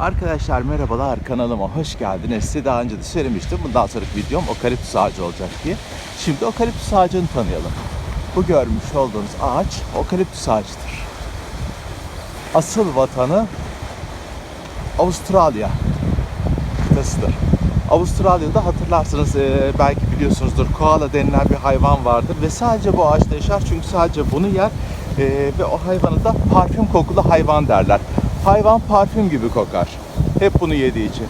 Arkadaşlar merhabalar kanalıma hoş geldiniz. Size daha önce de söylemiştim. Bundan sonraki videom okaliptüs ağacı olacak diye. Şimdi okaliptüs ağacını tanıyalım. Bu görmüş olduğunuz ağaç okaliptüs ağacıdır. Asıl vatanı Avustralya kıtasıdır. Avustralya'da hatırlarsınız e, belki biliyorsunuzdur koala denilen bir hayvan vardır ve sadece bu ağaçta yaşar çünkü sadece bunu yer e, ve o hayvanı da parfüm kokulu hayvan derler. Hayvan parfüm gibi kokar. Hep bunu yediği için.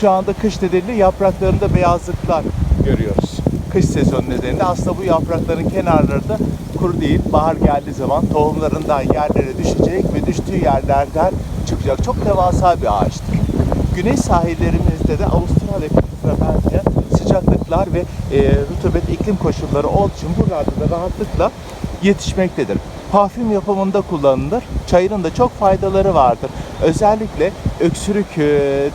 Şu anda kış nedeniyle yapraklarında beyazlıklar görüyoruz. Kış sezonu nedeniyle aslında bu yaprakların kenarları da kuru değil. Bahar geldiği zaman tohumlarından yerlere düşecek ve düştüğü yerlerden çıkacak. Çok devasa bir ağaçtır. Güney sahillerimizde de Avustralya benzeyen sıcaklıklar ve e, rutubet iklim koşulları olduğu için buralarda da rahatlıkla yetişmektedir. Parfüm yapımında kullanılır. Çayının da çok faydaları vardır. Özellikle öksürük e,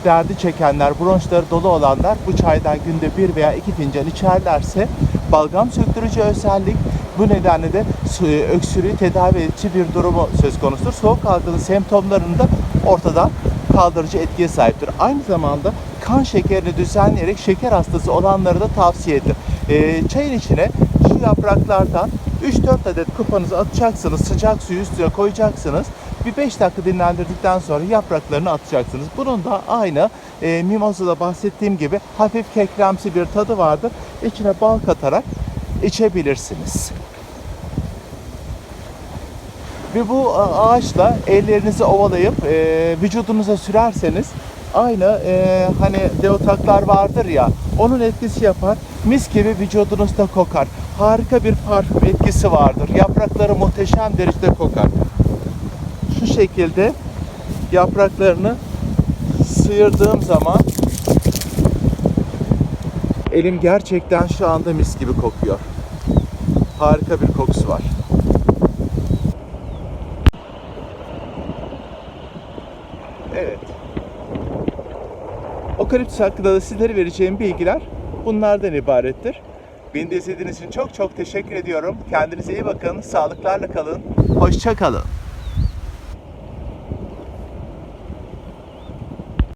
derdi çekenler, bronşları dolu olanlar bu çaydan günde bir veya iki fincan içerlerse balgam söktürücü özellik bu nedenle de e, öksürüğü tedavi edici bir durumu söz konusudur. Soğuk algınlığı semptomlarını da ortadan kaldırıcı etkiye sahiptir. Aynı zamanda kan şekerini düzenleyerek şeker hastası olanlara da tavsiye edilir. Ee, çayın içine şu yapraklardan 3-4 adet kupanızı atacaksınız. Sıcak suyu üstüne koyacaksınız. Bir 5 dakika dinlendirdikten sonra yapraklarını atacaksınız. Bunun da aynı e, mimozada bahsettiğim gibi hafif kekremsi bir tadı vardır. İçine bal katarak içebilirsiniz. Ve bu a- ağaçla ellerinizi ovalayıp e, vücudunuza sürerseniz aynı e, hani deotaklar vardır ya onun etkisi yapar. Mis gibi vücudunuzda kokar. Harika bir parfüm etkisi vardır. Yaprakları muhteşem derecede kokar. Şu şekilde yapraklarını sıyırdığım zaman elim gerçekten şu anda mis gibi kokuyor. Harika bir kokusu var. Evet. Okaliptüs hakkında da sizlere vereceğim bilgiler bunlardan ibarettir. Beni de izlediğiniz için çok çok teşekkür ediyorum. Kendinize iyi bakın, sağlıklarla kalın, hoşça kalın.